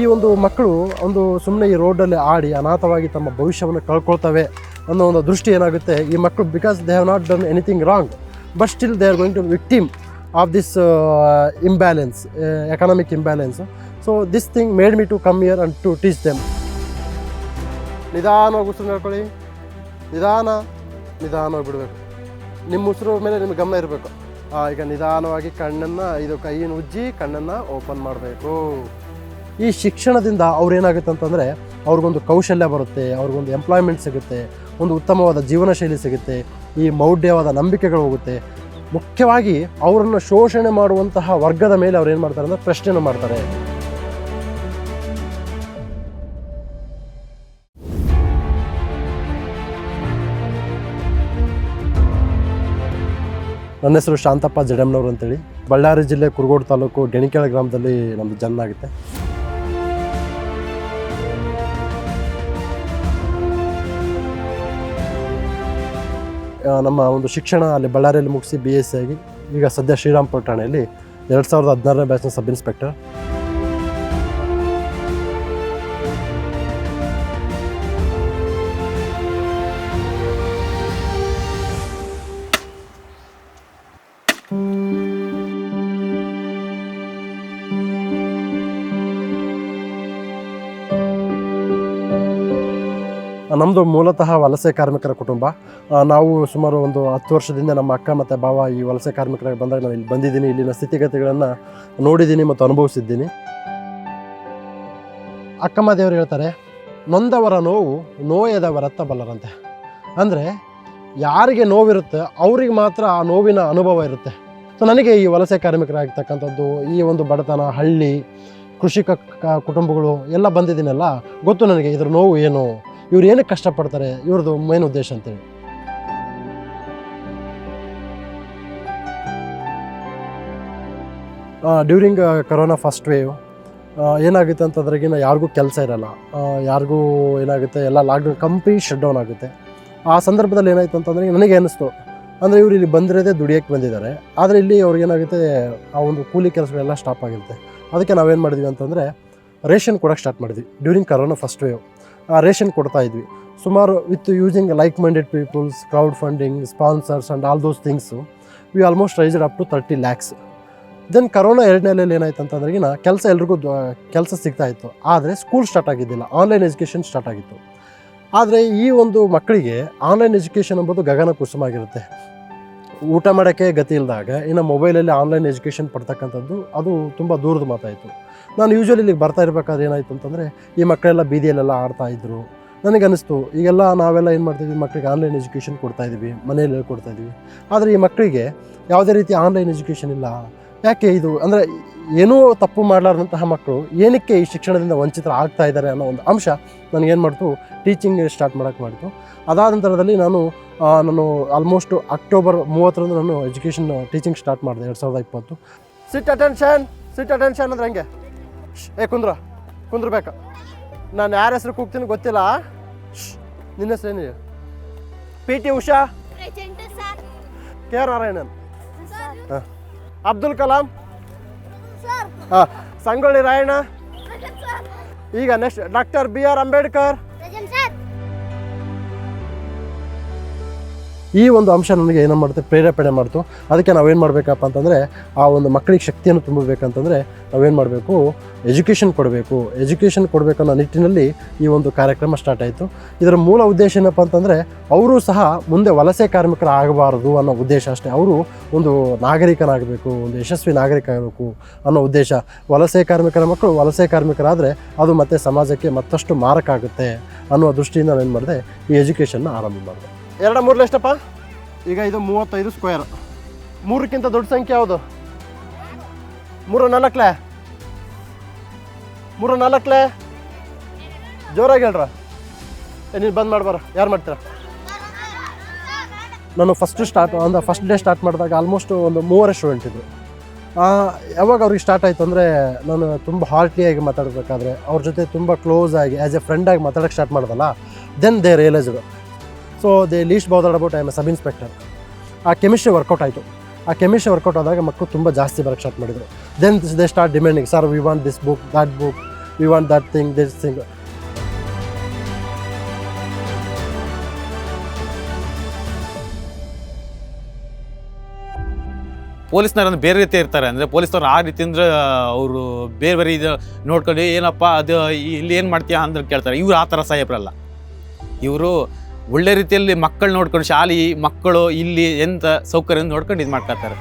ಈ ಒಂದು ಮಕ್ಕಳು ಒಂದು ಸುಮ್ಮನೆ ಈ ರೋಡಲ್ಲಿ ಆಡಿ ಅನಾಥವಾಗಿ ತಮ್ಮ ಭವಿಷ್ಯವನ್ನು ಕಳ್ಕೊಳ್ತವೆ ಅನ್ನೋ ಒಂದು ದೃಷ್ಟಿ ಏನಾಗುತ್ತೆ, ಈ ಮಕ್ಕಳು because they have not done anything wrong but still they are going to victim of this imbalance economic imbalance so this thing made me to come here and to teach them ನಿಧಾನವಾಗಿ ಉಸಿರು ಹೇಳ್ಕೊಳ್ಳಿ ನಿಧಾನ ನಿಧಾನವಾಗಿ ಬಿಡಬೇಕು. ನಿಮ್ಮ ಉಸಿರು ಮೇಲೆ ನಿಮ್ಗೆ ಗಮನ ಇರಬೇಕು. ಈಗ ನಿಧಾನವಾಗಿ ಕಣ್ಣನ್ನು, ಇದು ಕೈಯನ್ನು ಉಜ್ಜಿ ಕಣ್ಣನ್ನು ಓಪನ್ ಮಾಡಬೇಕು. ಈ ಶಿಕ್ಷಣದಿಂದ ಅವ್ರೇನಾಗುತ್ತೆ ಅಂತಂದರೆ ಅವ್ರಿಗೊಂದು ಕೌಶಲ್ಯ ಬರುತ್ತೆ, ಅವ್ರಿಗೊಂದು ಎಂಪ್ಲಾಯ್ಮೆಂಟ್ ಸಿಗುತ್ತೆ, ಒಂದು ಉತ್ತಮವಾದ ಜೀವನ ಶೈಲಿ ಸಿಗುತ್ತೆ, ಈ ಮೌಢ್ಯವಾದ ನಂಬಿಕೆಗಳು ಹೋಗುತ್ತೆ. ಮುಖ್ಯವಾಗಿ ಅವರನ್ನು ಶೋಷಣೆ ಮಾಡುವಂತಹ ವರ್ಗದ ಮೇಲೆ ಅವ್ರು ಏನು ಮಾಡ್ತಾರೆ ಅಂದರೆ ಪ್ರಶ್ನೆಯನ್ನು ಮಾಡ್ತಾರೆ. ನನ್ನ ಹೆಸರು ಶಾಂತಪ್ಪ ಜಡಮ್ನವ್ರು ಅಂತೇಳಿ. ಬಳ್ಳಾರಿ ಜಿಲ್ಲೆ ಕುರುಗೋಡು ತಾಲೂಕು ಗೆಣಿಕೆಳ ಗ್ರಾಮದಲ್ಲಿ ನಮ್ಮದು ಜನ್ಮ ಆಗುತ್ತೆ. ನಮ್ಮ ಒಂದು ಶಿಕ್ಷಣ ಅಲ್ಲಿ ಬಳ್ಳಾರಿಯಲ್ಲಿ ಮುಗಿಸಿ ಬಿ ಎಸ್ ಸಿ ಆಗಿ ಈಗ ಸದ್ಯ ಶ್ರೀರಾಮ್ಪುರ ಠಾಣೆಯಲ್ಲಿ ಎರಡು ಸಾವಿರದ ಹದಿನಾರನೇ ಬ್ಯಾಚ್ನ ಸಬ್ ಇನ್ಸ್ಪೆಕ್ಟರ್ ನಮ್ಮದು ಮೂಲತಃ ವಲಸೆ ಕಾರ್ಮಿಕರ ಕುಟುಂಬ. ನಾವು ಸುಮಾರು ಒಂದು ಹತ್ತು ವರ್ಷದಿಂದ ನಮ್ಮ ಅಕ್ಕ ಮತ್ತು ಭಾವ ಈ ವಲಸೆ ಕಾರ್ಮಿಕರಾಗಿ ಬಂದಾಗ ನಾನು ಇಲ್ಲಿ ಬಂದಿದ್ದೀನಿ, ಇಲ್ಲಿನ ಸ್ಥಿತಿಗತಿಗಳನ್ನು ನೋಡಿದ್ದೀನಿ ಮತ್ತು ಅನುಭವಿಸಿದ್ದೀನಿ. ಅಕ್ಕಮ್ಮ ದೇವರು ಹೇಳ್ತಾರೆ, ನೊಂದವರ ನೋವು ನೋಯದವರತ್ತ ಬಲ್ಲರಂತೆ ಅಂದರೆ ಯಾರಿಗೆ ನೋವಿರುತ್ತೆ ಅವ್ರಿಗೆ ಮಾತ್ರ ಆ ನೋವಿನ ಅನುಭವ ಇರುತ್ತೆ. ಸೊ ನನಗೆ ಈ ವಲಸೆ ಕಾರ್ಮಿಕರಾಗಿರ್ತಕ್ಕಂಥದ್ದು, ಈ ಒಂದು ಬಡತನ, ಹಳ್ಳಿ ಕೃಷಿಕ ಕುಟುಂಬಗಳು ಎಲ್ಲ ಬಂದಿದ್ದೀನಲ್ಲ, ಗೊತ್ತು ನನಗೆ ಇದ್ರ ನೋವು ಏನು? ಇವ್ರು ಏನಕ್ಕೆ ಕಷ್ಟಪಡ್ತಾರೆ? ಇವ್ರದ್ದು ಮೇನ್ ಉದ್ದೇಶ ಅಂತೇಳಿ. ಡ್ಯೂರಿಂಗ್ ಕರೋನಾ ಫಸ್ಟ್ ವೇವ್ ಏನಾಗುತ್ತೆ ಅಂತಂದ್ರೆಗಿನ ಯಾರಿಗೂ ಕೆಲಸ ಇರಲ್ಲ. ಯಾರಿಗೂ ಏನಾಗುತ್ತೆ, ಎಲ್ಲ ಲಾಕ್ಡೌನ್ ಕಂಪ್ಲೀಟ್ ಶಟ್ ಡೌನ್ ಆಗುತ್ತೆ. ಆ ಸಂದರ್ಭದಲ್ಲಿ ಏನಾಯಿತು ಅಂತಂದರೆ, ನನಗೆ ಅನ್ನಿಸ್ತು ಅಂದರೆ ಇವರು ಇಲ್ಲಿ ಬಂದಿರೋದೇ ದುಡಿಯೋಕ್ಕೆ ಬಂದಿದ್ದಾರೆ. ಆದರೆ ಇಲ್ಲಿ ಅವ್ರಿಗೇನಾಗುತ್ತೆ ಆ ಒಂದು ಕೂಲಿ ಕೆಲಸಗಳೆಲ್ಲ ಸ್ಟಾಪ್ ಆಗಿರುತ್ತೆ. ಅದಕ್ಕೆ ನಾವೇನು ಮಾಡಿದ್ವಿ ಅಂತಂದರೆ ರೇಷನ್ ಕೊಡೋಕ್ಕೆ ಸ್ಟಾರ್ಟ್ ಮಾಡಿದ್ವಿ. During corona first wave ration ಕೊಡ್ತಾ ಇದ್ವಿ. ಸುಮಾರು with using like minded peoples crowd funding sponsors and all those things we almost raised up to thirty lakhs then corona ಎರಡನೇ ಅಲೆಯಲ್ಲಿ ಏನಾಯ್ತು ಅಂತಂದ್ರೆಗಿನ ಕೆಲಸ ಎಲ್ರಿಗೂ ಕೆಲಸ ಸಿಗ್ತಾ ಇತ್ತು. ಆದರೆ ಸ್ಕೂಲ್ ಸ್ಟಾರ್ಟ್ ಆಗಿದ್ದಿಲ್ಲ. ಆನ್ಲೈನ್ ಎಜುಕೇಷನ್ ಸ್ಟಾರ್ಟ್ ಆಗಿತ್ತು. ಆದರೆ ಈ ಒಂದು ಮಕ್ಕಳಿಗೆ ಆನ್ಲೈನ್ ಎಜುಕೇಷನ್ ಎಂಬುದು ಗಗನ ಕುಸುಮ ಆಗಿರುತ್ತೆ ಊಟ ಮಾಡೋಕ್ಕೆ ಗತಿ ಇಲ್ಲದಾಗ ಇನ್ನು ಮೊಬೈಲಲ್ಲಿ ಆನ್ಲೈನ್ ಎಜುಕೇಷನ್ ಪಡ್ತಕ್ಕಂಥದ್ದು, ಅದು ತುಂಬ ದೂರದ ಮಾತಾಯಿತು. ನಾನು ಯೂಶ್ವಲಿ ಇಲ್ಲಿಗೆ ಬರ್ತಾ ಇರಬೇಕಾದ್ರೆ ಏನಾಯಿತು ಅಂತಂದರೆ, ಈ ಮಕ್ಕಳೆಲ್ಲ ಬೀದಿಯಲ್ಲೆಲ್ಲ ಆಡ್ತಾ ಇದ್ದರು ನನಗೆ ಅನ್ನಿಸ್ತು ಈಗೆಲ್ಲ ನಾವೆಲ್ಲ ಏನು ಮಾಡ್ತಿದ್ವಿ ಮಕ್ಕಳಿಗೆ ಆನ್ಲೈನ್ ಎಜುಕೇಷನ್ ಕೊಡ್ತಾಯಿದ್ವಿ ಮನೆಯಲ್ಲಿ ಕೊಡ್ತಾಯಿದ್ವಿ ಆದರೆ ಈ ಮಕ್ಕಳಿಗೆ ಯಾವುದೇ ರೀತಿ ಆನ್ಲೈನ್ ಎಜುಕೇಷನ್ ಇಲ್ಲ ಯಾಕೆ ಇದು? ಅಂದರೆ ಏನೂ ತಪ್ಪು ಮಾಡಲಾರ್ದಂತಹ ಮಕ್ಕಳು ಏನಕ್ಕೆ ಈ ಶಿಕ್ಷಣದಿಂದ ವಂಚಿತರ ಆಗ್ತಾ ಇದ್ದಾರೆ ಅನ್ನೋ ಒಂದು ಅಂಶ ನನಗೇನು ಮಾಡ್ತು? ಟೀಚಿಂಗ್ ಸ್ಟಾರ್ಟ್ ಮಾಡೋಕ್ಕೆ ಮಾಡಿತು. ಅದಾದ ನಂತರದಲ್ಲಿ ನಾನು ನಾನು ಆಲ್ಮೋಸ್ಟ್ ಅಕ್ಟೋಬರ್ ಮೂವತ್ತರಂದು ನಾನು ಎಜುಕೇಷನ್ ಟೀಚಿಂಗ್ ಸ್ಟಾರ್ಟ್ ಮಾಡಿದೆ ಎರಡು ಸಾವಿರದ ಇಪ್ಪತ್ತು. ಸಿಟ್ ಅಟೆನ್ಷನ್ ಸಿಟ್ ಅಟೆನ್ಷನ್ ಅಂದ್ರೆ ಹೆಂಗೆ? ಏ ಕುಂದ್ರ ಕುಂದ್ರಬೇಕು. ನಾನು ಯಾರ ಹೆಸರು ಕೂಗ್ತೀನಿ ಗೊತ್ತಿಲ್ಲ? ನಿನ್ನ ಹೆಸರು ಏನು P T Usha K R Narayanan ಹಾಂ. ಅಬ್ದುಲ್ ಕಲಾಂ? ಹಾಂ ಸಂಗೊಳ್ಳಿ ರಾಯಣ್ಣ. ಈಗ next doctor B R Ambedkar. ಈ ಒಂದು ಅಂಶ ನನಗೆ ಏನು ಮಾಡುತ್ತೆ ಪ್ರೇರೇಪಣೆ ಮಾಡ್ತು. ಅದಕ್ಕೆ ನಾವೇನು ಮಾಡಬೇಕಪ್ಪ ಅಂತಂದರೆ, ಆ ಒಂದು ಮಕ್ಕಳಿಗೆ ಶಕ್ತಿಯನ್ನು ತುಂಬಬೇಕಂತಂದರೆ ನಾವೇನು ಮಾಡಬೇಕು ಎಜುಕೇಷನ್ ಕೊಡಬೇಕು. ಎಜುಕೇಷನ್ ಕೊಡಬೇಕನ್ನೋ ನಿಟ್ಟಿನಲ್ಲಿ ಈ ಒಂದು ಕಾರ್ಯಕ್ರಮ ಸ್ಟಾರ್ಟ್ ಆಯಿತು. ಇದರ ಮೂಲ ಉದ್ದೇಶ ಏನಪ್ಪ ಅಂತಂದರೆ, ಅವರು ಸಹ ಮುಂದೆ ವಲಸೆ ಕಾರ್ಮಿಕರ ಆಗಬಾರದು ಅನ್ನೋ ಉದ್ದೇಶ ಅಷ್ಟೇ. ಅವರು ಒಂದು ನಾಗರಿಕನಾಗಬೇಕು, ಒಂದು ಯಶಸ್ವಿ ನಾಗರಿಕ ಆಗಬೇಕು ಅನ್ನೋ ಉದ್ದೇಶ. ವಲಸೆ ಕಾರ್ಮಿಕರ ಮಕ್ಕಳು ವಲಸೆ ಕಾರ್ಮಿಕರಾದರೆ ಅದು ಮತ್ತೆ ಸಮಾಜಕ್ಕೆ ಮತ್ತಷ್ಟು ಮಾರಕ ಆಗುತ್ತೆ ಅನ್ನೋ ದೃಷ್ಟಿಯಿಂದ ನಾವೇನು ಮಾಡಿದೆ, ಈ ಎಜುಕೇಷನ್ನ ಆರಂಭ ಮಾಡಿದೆ. ಎರಡ ಮೂರು ಎಷ್ಟಪ್ಪ? ಈಗ ಇದು ಮೂವತ್ತೈದು ಸ್ಕ್ವೇರ್ ಮೂರಕ್ಕಿಂತ ದೊಡ್ಡ ಸಂಖ್ಯೆ ಯಾವುದು? ಮೂರು ನಾಲ್ಕಲೆ? ಮೂರು ನಾಲ್ಕಲೆ? ಜೋರಾಗಿ ಹೇಳ್ರ. ನೀನು ಬಂದ್ ಮಾಡ್ಬಾರ ಯಾರು ಮಾಡ್ತೀರ? ನಾನು ಫಸ್ಟ್ ಸ್ಟಾರ್ಟ್ ಅಂದ್ರೆ ಫಸ್ಟ್ ಡೇ ಸ್ಟಾರ್ಟ್ ಮಾಡಿದಾಗ ಆಲ್ಮೋಸ್ಟ್ ಒಂದು ಮೂವರೇ ಸ್ಟೂಡೆಂಟ್ ಇದ್ದರು ಯಾವಾಗ ಅವ್ರಿಗೆ ಸ್ಟಾರ್ಟ್ ಆಯಿತು ಅಂದರೆ ನಾನು ತುಂಬ ಹಾರ್ಟ್ಲಿಯಾಗಿ ಮಾತಾಡಬೇಕಾದ್ರೆ, ಅವ್ರ ಜೊತೆ ತುಂಬ ಕ್ಲೋಸ್ ಆಗಿ ಆ್ಯಸ್ ಎ ಫ್ರೆಂಡಾಗಿ ಮಾತಾಡೋಕ್ಕೆ start ಮಾಡ್ದಲ್ಲ then they realised so they least bother about I am sub inspector ಆ ಕೆಮಿಸ್ಟ್ರಿ ವರ್ಕೌಟ್ ಆಯಿತು. ಆ ಕೆಮಿಸ್ಟ್ರಿ ವರ್ಕೌಟ್ ಆದಾಗ ಮಕ್ಕಳು ತುಂಬ ಜಾಸ್ತಿ ಬರೋಕ್ಕೆ ಸ್ಟಾರ್ಟ್ ಮಾಡಿದರು. Then they start demanding sir we want this book that book we want that thing this thing ಪೊಲೀಸ್ನವ್ರು ಬೇರೆ ರೀತಿ ಇರ್ತಾರೆ. ಅಂದರೆ ಪೊಲೀಸ್ನವ್ರು ಆ ರೀತಿ ಅಂದ್ರೆ ಅವರು ಬೇರೆ ಬೇರೆ ಇದು ನೋಡ್ಕೊಂಡು, ಏನಪ್ಪ, ಅದು ಇಲ್ಲಿ ಏನು ಮಾಡ್ತೀಯಾ? ಅಂದ್ರೆ ಕೇಳ್ತಾರೆ. ಇವರು ಆ ಥರ ಸಾಹೇಬ್ರಲ್ಲ. ಇವರು ಒಳ್ಳೆ ರೀತಿಯಲ್ಲಿ ಮಕ್ಕಳು ನೋಡ್ಕೊಂಡು ಶಾಲೆ, ಮಕ್ಕಳು ಇಲ್ಲಿ ಎಂತ ಸೌಕರ್ಯ ನೋಡ್ಕೊಂಡು ಇದು ಮಾಡ್ಕೊತಾರೆ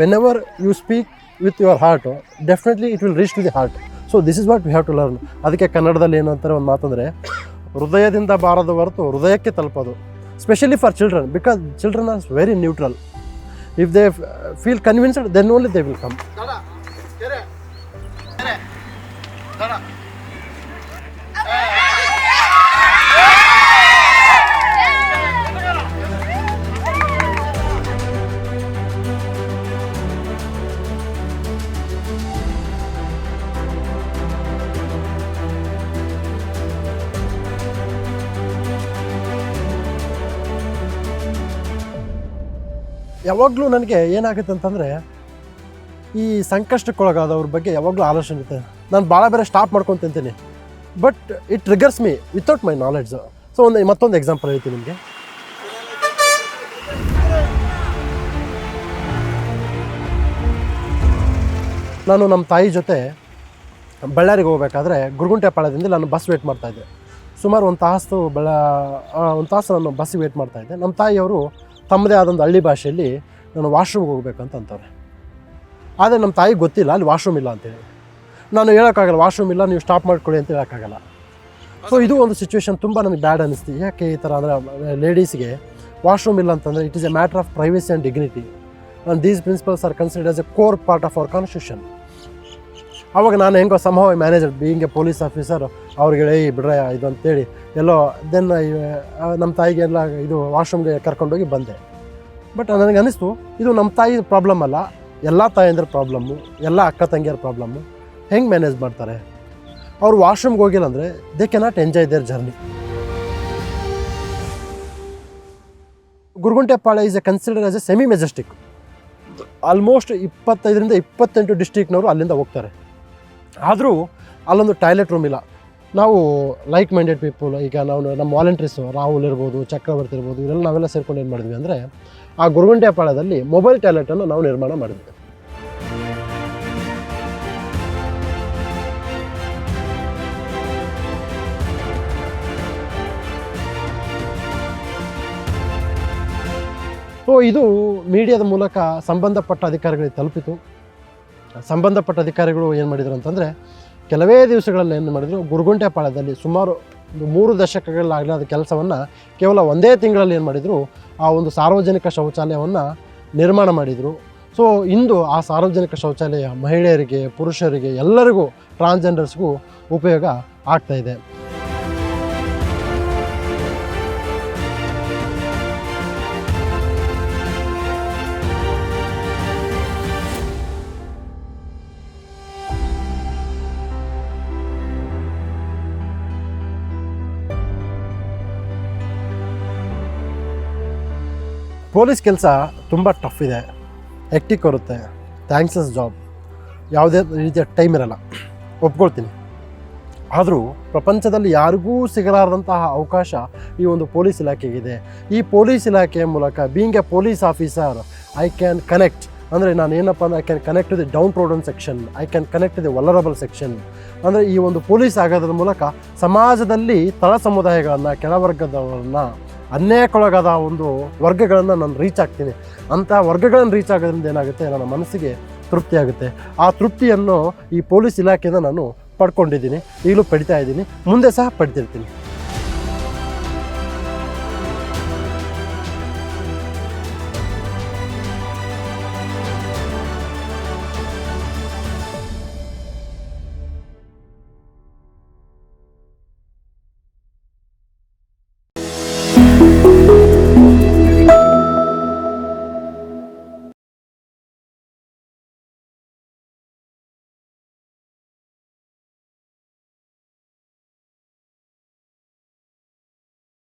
whenever you speak with your heart definitely it will reach to the heart so this is what we have to learn ಅದಕ್ಕೆ ಕನ್ನಡದಲ್ಲಿ ಏನು ಅಂತಾರೆ ಒಂದು ಮಾತಂದರೆ, ಹೃದಯದಿಂದ ಬಾರದ ಹೊರತು ಹೃದಯಕ್ಕೆ ತಲುಪೋದು. Specially for children because children are very neutral if they feel convinced then only they will come ಯಾವಾಗಲೂ ನನಗೆ ಏನಾಗುತ್ತೆ ಅಂತಂದರೆ ಈ ಸಂಕಷ್ಟಕ್ಕೊಳಗಾದವ್ರ ಬಗ್ಗೆ ಯಾವಾಗಲೂ ಆಲೋಚನೆ ಇರುತ್ತೆ. ನಾನು ಭಾಳ ಬೇರೆ ಸ್ಟಾಪ್ ಮಾಡ್ಕೊಂಡು ತಿಂತೀನಿ. But it triggers me without my knowledge so ಒಂದು ಮತ್ತೊಂದು ಎಕ್ಸಾಂಪಲ್ ಹೇಳ್ತೀನಿ ನಿಮಗೆ. ನಾನು ನಮ್ಮ ತಾಯಿ ಜೊತೆ ಬಳ್ಳಾರಿಗೆ ಹೋಗ್ಬೇಕಾದ್ರೆ ಗುರುಗುಂಟೆಪಾಳ್ಯದಿಂದ ನಾನು ಬಸ್ ವೇಟ್ ಮಾಡ್ತಾಯಿದ್ದೆ ಸುಮಾರು ಒಂದು ತಾಸು ಬೆಳ ಒಂದು ತಾಸು ನಾನು ಬಸ್ಸಿಗೆ ವೇಟ್ ಮಾಡ್ತಾಯಿದ್ದೆ ನಮ್ಮ ತಾಯಿಯವರು ತಮ್ಮದೇ ಆದೊಂದು ಹಳ್ಳಿ ಭಾಷೆಯಲ್ಲಿ ನಾನು ವಾಶ್ರೂಮ್ಗೆ ಹೋಗ್ಬೇಕಂತ ಅಂತವ್ರೆ. ಆದರೆ ನಮ್ಮ ತಾಯಿಗೆ ಗೊತ್ತಿಲ್ಲ, ಅಲ್ಲಿ ವಾಶ್ರೂಮ್ ಇಲ್ಲ ಅಂತೇಳಿ. ನಾನು ಹೇಳೋಕ್ಕಾಗಲ್ಲ ವಾಶ್ರೂಮ್ ಇಲ್ಲ, ನೀವು ಸ್ಟಾಪ್ ಮಾಡ್ಕೊಳ್ಳಿ ಅಂತ ಹೇಳೋಕ್ಕಾಗಲ್ಲ. ಸೊ ಇದು ಒಂದು ಸಿಚುವೇಶನ್ ತುಂಬ ನನಗೆ ಬ್ಯಾಡ್ ಅನ್ನಿಸ್ತು ಯಾಕೆ ಈ ಥರ ಅಂದರೆ ಲೇಡೀಸ್ಗೆ ವಾಶ್ರೂಮ್ ಇಲ್ಲ ಅಂತಂದರೆ it is a matter of privacy and dignity and these principles are consider as a core part of our constitution ಆವಾಗ ನಾನು ಹೆಂಗೋ ಸಂಭವ manager being a police officer ಅವ್ರಿಗೆ ಹೇಳಿ ಬಿಡ್ರೆ, ಇದು ಅಂತೇಳಿ, ಎಲ್ಲೋ ದೆನ್ ನಮ್ಮ ತಾಯಿಗೆ ಎಲ್ಲ ಇದು ವಾಶ್ರೂಮ್ಗೆ ಕರ್ಕೊಂಡೋಗಿ ಬಂದೆ. ಬಟ್ ನನಗೆ ಅನ್ನಿಸ್ತು ಇದು ನಮ್ಮ ತಾಯಿ ಪ್ರಾಬ್ಲಮ್ ಅಲ್ಲ, ಎಲ್ಲ ತಾಯಂದ್ರ ಪ್ರಾಬ್ಲಮ್ಮು ಎಲ್ಲ ಅಕ್ಕ ತಂಗಿಯರ ಪ್ರಾಬ್ಲಮ್ಮು ಹೆಂಗೆ ಮ್ಯಾನೇಜ್ ಮಾಡ್ತಾರೆ? ಅವ್ರು ವಾಶ್ರೂಮ್ಗೆ ಹೋಗಿಲ್ಲ ಅಂದರೆ they cannot enjoy their journey Guruguntepalya is a consider as a semi Majestic almost ಇಪ್ಪತ್ತೈದರಿಂದ ಇಪ್ಪತ್ತೆಂಟು ಡಿಸ್ಟಿಕ್ನವರು ಅಲ್ಲಿಂದ ಹೋಗ್ತಾರೆ. ಆದರೂ ಅಲ್ಲೊಂದು ಟಾಯ್ಲೆಟ್ ರೂಮ್ ಇಲ್ಲ. ನಾವು ಲೈಕ್ ಮೈಂಡೆಡ್ ಪೀಪಲ್ ಈಗ ನಾವು ನಮ್ಮ ವಾಲಂಟ್ರೀಸು ರಾಹುಲ್ ಇರ್ಬೋದು, ಚಕ್ರವರ್ತಿ ಇರ್ಬೋದು, ಇವರೆಲ್ಲ ನಾವೆಲ್ಲ ಸೇರ್ಕೊಂಡು ಏನು ಮಾಡಿದ್ವಿ ಅಂದರೆ ಆ ಗುರುಗುಂಟೆಪಾಳದಲ್ಲಿ ಮೊಬೈಲ್ ಟಾಯ್ಲೆಟನ್ನು ನಾವು ನಿರ್ಮಾಣ ಮಾಡಿದ್ವಿ. ಸೊ ಇದು ಮೀಡಿಯಾದ ಮೂಲಕ ಸಂಬಂಧಪಟ್ಟ ಅಧಿಕಾರಿಗಳಿಗೆ ತಲುಪಿತು. ಸಂಬಂಧಪಟ್ಟ ಅಧಿಕಾರಿಗಳು ಏನು ಮಾಡಿದರು ಅಂತಂದರೆ, ಕೆಲವೇ ದಿವಸಗಳಲ್ಲಿ ಏನು ಮಾಡಿದರು, ಗುರುಗುಂಟೆಪಾಳ್ಯದಲ್ಲಿ ಸುಮಾರು ಮೂರು ದಶಕಗಳಾಗಲಾದ ಕೆಲಸವನ್ನು ಕೇವಲ ಒಂದೇ ತಿಂಗಳಲ್ಲಿ ಏನು ಮಾಡಿದರು, ಆ ಒಂದು ಸಾರ್ವಜನಿಕ ಶೌಚಾಲಯವನ್ನು ನಿರ್ಮಾಣ ಮಾಡಿದರು. ಸೊ ಇಂದು ಆ ಸಾರ್ವಜನಿಕ ಶೌಚಾಲಯ ಮಹಿಳೆಯರಿಗೆ, ಪುರುಷರಿಗೆ ಎಲ್ಲರಿಗೂ ಟ್ರಾನ್ಸ್ಜೆಂಡರ್ಸ್ಗೂ ಉಪಯೋಗ ಆಗ್ತಾ ಪೊಲೀಸ್ ಕೆಲಸ ತುಂಬ ಟಫ್ ಇದೆ. ಎಕ್ಟಿಕ್ ಬರುತ್ತೆ. ಥ್ಯಾಂಕ್ಸಸ್ ಜಾಬ್ ಯಾವುದೇ ರೀತಿಯ ಟೈಮ್ ಇರಲ್ಲ. ಒಪ್ಕೊಳ್ತೀನಿ. ಆದರೂ ಪ್ರಪಂಚದಲ್ಲಿ ಯಾರಿಗೂ ಸಿಗಲಾರದಂತಹ ಅವಕಾಶ ಈ ಒಂದು ಪೊಲೀಸ್ ಇಲಾಖೆಗಿದೆ. ಈ ಪೊಲೀಸ್ ಇಲಾಖೆಯ ಮೂಲಕ being a police officer I can connect ಅಂದರೆ ನಾನು ಏನಪ್ಪ ಅಂದರೆ I can connect the down trodden section I can connect the vulnerable section ಅಂದರೆ ಈ ಒಂದು ಪೊಲೀಸ್ ಆಗೋದ್ರ ಮೂಲಕ ಸಮಾಜದಲ್ಲಿ ತಳ ಸಮುದಾಯಗಳನ್ನು ಕೆಳವರ್ಗದವರನ್ನು ಅನ್ಯಾಯಕ್ಕೊಳಗಾದ ಒಂದು ವರ್ಗಗಳನ್ನು ನಾನು ರೀಚ್ ಆಗ್ತೀನಿ. ಅಂಥ ವರ್ಗಗಳನ್ನು ರೀಚ್ ಆಗೋದ್ರಿಂದ ಏನಾಗುತ್ತೆ? ನನ್ನ ಮನಸ್ಸಿಗೆ ತೃಪ್ತಿ ಆಗುತ್ತೆ. ಆ ತೃಪ್ತಿಯನ್ನು ಈ ಪೊಲೀಸ್ ಇಲಾಖೆಯಿಂದ ನಾನು ಪಡ್ಕೊಂಡಿದ್ದೀನಿ. ಈಗಲೂ ಪಡಿತಾ ಇದ್ದೀನಿ. ಮುಂದೆ ಸಹ ಪಡ್ತಿರ್ತೀನಿ.